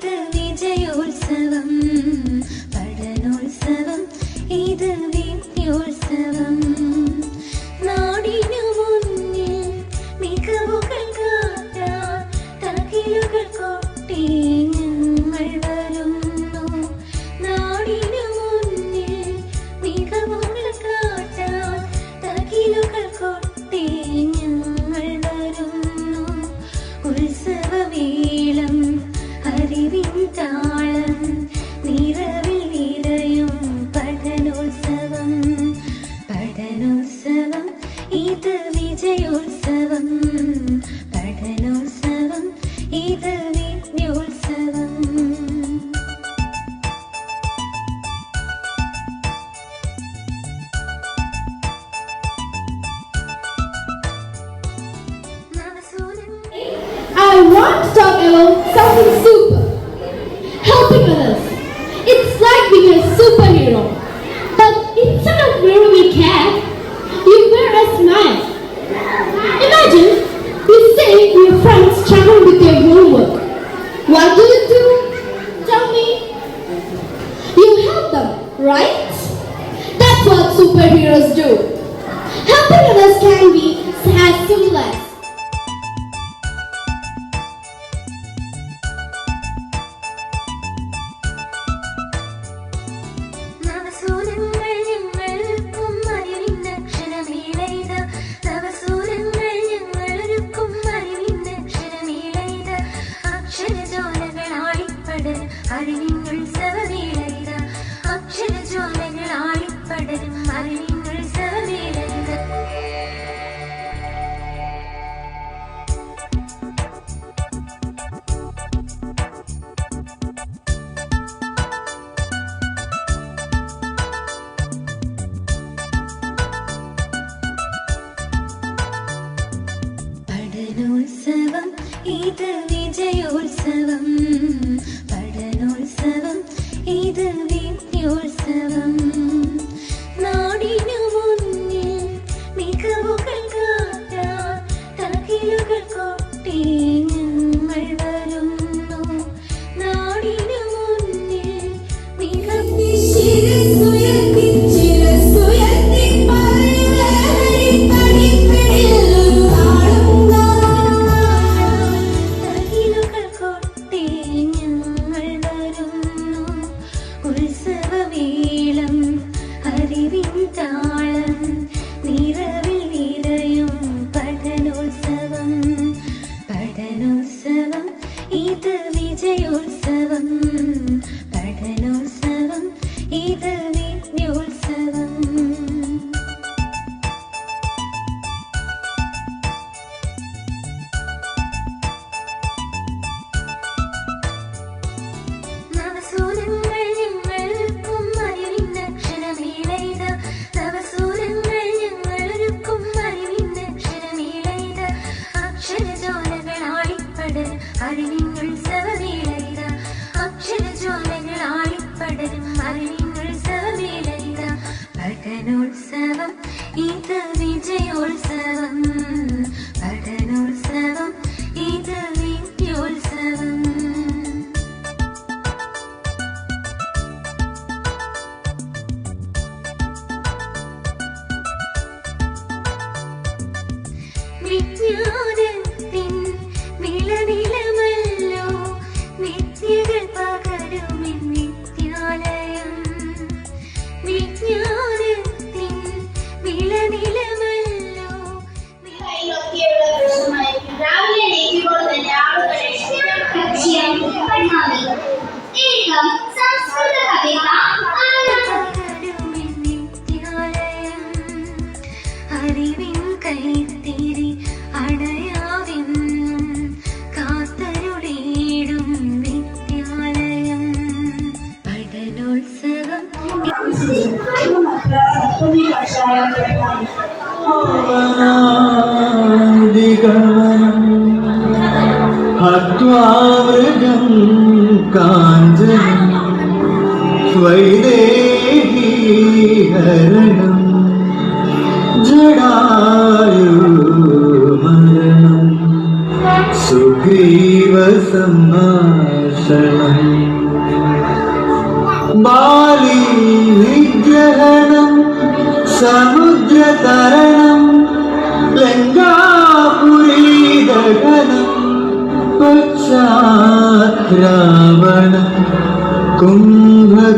காதல் I want to talk something super. Helping others. It's like being a superhero. But instead of wearing a cap, you wear a smile. Imagine you say your friends struggle with their homework. What do you do? Tell me. You help them, right? That's what superheroes do. Helping others can be as simple as 你的。വിജ്ഞാനത്തിൻ വിളനിലമല്ലോ ഹത്വാമൃഗം കാഞ്ചനം സ്വൈദേഹീഹരണം Jatayu മരണം സുഗ്രീവ സംഭാഷണം ബാലി സമുദ്രതരണം ലങ്കാപുരീ ദഹനം പശ്ചാത്രാവണം കുംഭകർണഹനം